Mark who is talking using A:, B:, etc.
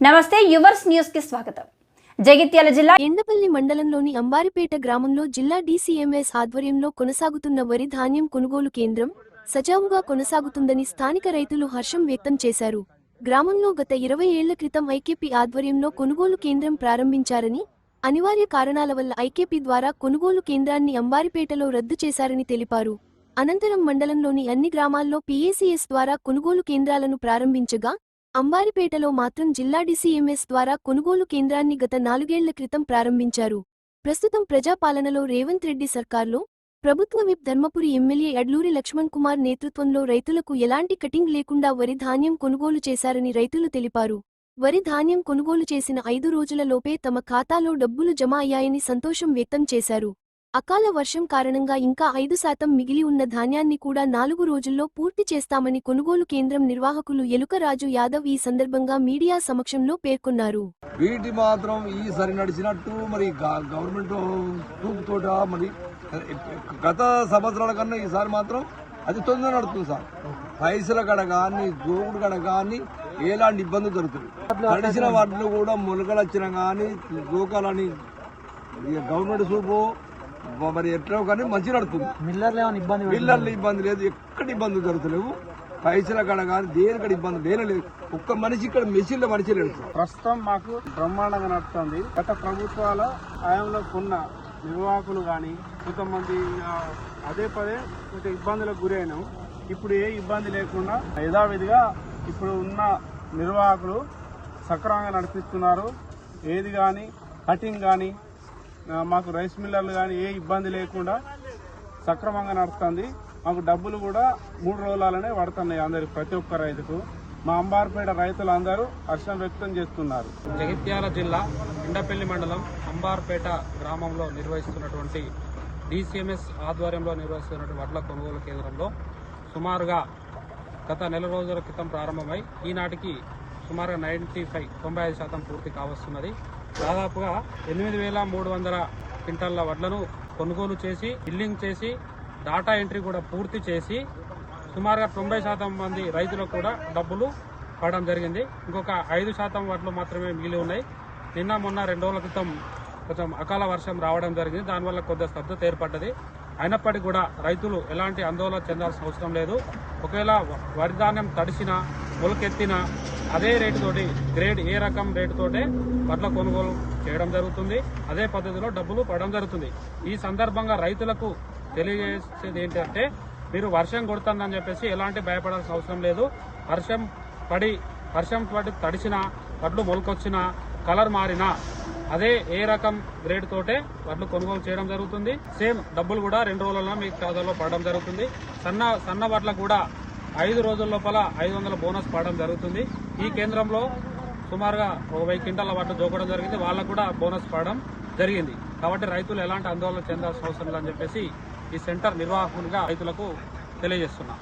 A: నమస్తే యువర్స్ న్యూస్కి స్వాగతం. జగిత్యాల జిల్లా
B: ఎండపల్లి మండలంలోని అంబారిపేట గ్రామంలో జిల్లా డీసీఎంఎస్ ఆధ్వర్యంలో కొనసాగుతున్న వరి ధాన్యం కొనుగోలు కేంద్రం సజావుగా కొనసాగుతుందని స్థానిక రైతులు హర్షం వ్యక్తం చేశారు. గ్రామంలో గత ఇరవై ఏళ్ళ క్రితం ఐకేపీ ఆధ్వర్యంలో కొనుగోలు కేంద్రం ప్రారంభించారని అనివార్య కారణాల వల్ల ఐకేపీ ద్వారా కొనుగోలు కేంద్రాన్ని అంబారిపేటలో రద్దు చేశారని తెలిపారు. అనంతరం మండలంలోని అన్ని గ్రామాల్లో పీఏసీఎస్ ద్వారా కొనుగోలు కేంద్రాలను ప్రారంభించగా అంబారిపేటలో మాత్రం జిల్లా డీసీఎంఎస్ ద్వారా కొనుగోలు కేంద్రాన్ని గత నాలుగేళ్ళ క్రితం ప్రారంభించారు. ప్రస్తుతం ప్రజాపాలనలో రేవంత్ రెడ్డి సర్కార్లో ప్రభుత్వ విప్ ధర్మపురి ఎమ్మెల్యే అడ్లూరి లక్ష్మణ్ కుమార్ నేతృత్వంలో రైతులకు ఎలాంటి కటింగ్ లేకుండా వరి ధాన్యం కొనుగోలు చేశారని రైతులు తెలిపారు. వరి ధాన్యం కొనుగోలు చేసిన ఐదు రోజులలోపే తమ ఖాతాలో డబ్బులు జమ అయ్యాయని సంతోషం వ్యక్తం చేశారు. అకాల వర్షం కారణంగా ఇంకా ఐదు శాతం మిగిలి ఉన్న ధాన్యాన్ని కూడా నాలుగు రోజుల్లో పూర్తి చేస్తామని కొనుగోలు కేంద్రం నిర్వాహకులు ఎలుకరాజు యాదవ్ ఈ సందర్భంగా మీడియా సమక్షంలో పేర్కొన్నారు.
C: వీటి మాత్రం ఈసారి నడిచినట్టు మరి గవర్నమెంట్ తోట మరి గత సంవత్సరాల కన్నా ఈసారి మాత్రం అది తొందర నడుతుంది సార్. పైసల కడ కానీ దోగుడు కడ కానీ ఎలాంటి ఇబ్బంది దొరుకుతుంది నడిచిన వాటిలో కూడా మొలకలు వచ్చినా కానీ దూకాలని ఇక గవర్నమెంట్ సూపు మరి ఎట్లా కానీ మంచి నడుతుంది
D: మిల్లర్లు ఏమైనా ఇబ్బంది
C: పిల్లల్లో ఇబ్బంది లేదు ఎక్కడ ఇబ్బంది జరుగుతలేవు. పైసల కడ కానీ దేనికడ ఇబ్బంది లేనే లేదు. ఒక్క మనిషి ఇక్కడ మెషిన్లో మనిషి లేడు. సార్
D: ప్రస్తుతం మాకు బ్రహ్మాండంగా నడుస్తుంది. గత ప్రభుత్వాల హయాంలో కొన్న నిర్వాహకులు కానీ కొంతమంది అదే పదే కొంచెం ఇబ్బందులకు గురైనాం. ఇప్పుడు ఏ ఇబ్బంది లేకుండా యథావిధిగా ఇప్పుడు ఉన్న నిర్వాహకులు సక్రమంగా నడిపిస్తున్నారు. ఏది కానీ కటింగ్ కానీ మాకు రైస్ మిల్లర్లు కానీ ఏ ఇబ్బంది లేకుండా సక్రమంగా నడుస్తుంది. మాకు డబ్బులు కూడా మూడు రోజులనే పడుతున్నాయి అందరికి ప్రతి ఒక్క రైతుకు. మా అంబార్పేట రైతులు అందరూ హర్షం వ్యక్తం చేస్తున్నారు.
E: జగిత్యాల జిల్లా ఇండపల్లి మండలం అంబార్పేట గ్రామంలో నిర్వహిస్తున్నటువంటి డిసిఎంఎస్ ఆధ్వర్యంలో నిర్వహిస్తున్నటువంటి వడ్ల కొనుగోలు కేంద్రంలో సుమారుగా గత నెల రోజుల క్రితం ప్రారంభమై ఈనాటికి సుమారుగా నైంటీ ఫైవ్ తొంభై ఐదు శాతం పూర్తి కావస్తున్నది. దాదాపుగా ఎనిమిది వేల మూడు వందల క్వింటాల్ల వడ్లను కొనుగోలు చేసి బిల్లింగ్ చేసి డాటా ఎంట్రీ కూడా పూర్తి చేసి సుమారుగా తొంభై శాతం మంది రైతులకు కూడా డబ్బులు పడడం జరిగింది. ఇంకొక ఐదు శాతం వడ్లు మాత్రమే మిగిలి ఉన్నాయి. నిన్న మొన్న రెండు రోజుల క్రితం కొంచెం అకాల వర్షం రావడం జరిగింది. దానివల్ల కొద్దిగా స్తబ్దత ఏర్పడ్డది. అయినప్పటికీ కూడా రైతులు ఎలాంటి ఆందోళన చెందాల్సిన అవసరం లేదు. ఒకవేళ వరి ధాన్యం తడిసిన మొలకెత్తిన అదే రేటుతోటి గ్రేడ్ ఏ రకం రేటుతోటే పట్ల కొనుగోలు చేయడం జరుగుతుంది. అదే పద్ధతిలో డబ్బులు పడడం జరుగుతుంది. ఈ సందర్భంగా రైతులకు తెలియజేసేది ఏంటంటే మీరు వర్షం కొడుతుందని చెప్పేసి ఎలాంటి భయపడాల్సిన అవసరం లేదు. వర్షం పడి వర్షం పడి తడిచినా పట్లు మొలకొచ్చినా కలర్ మారినా అదే ఏ రకం గ్రేడ్ తోటే వడ్లు కొనుగోలు చేయడం జరుగుతుంది. సేమ్ డబ్బులు కూడా రెండు రోజులలో మీ ఖాతాలో పడడం జరుగుతుంది. సన్న సన్న వడ్లకు కూడా ఐదు రోజుల లోపల ఐదు వందల బోనస్ పడడం జరుగుతుంది. ఈ కేంద్రంలో సుమారుగా ఒక వెయ్యి క్వింటాల వడ్లు జోకడం జరిగింది. వాళ్ళకు కూడా బోనస్ పడడం జరిగింది. కాబట్టి రైతులు ఎలాంటి ఆందోళన చెందాల్సిన అవసరం లేదని చెప్పేసి ఈ సెంటర్ నిర్వాహకునిగా రైతులకు తెలియజేస్తున్నా.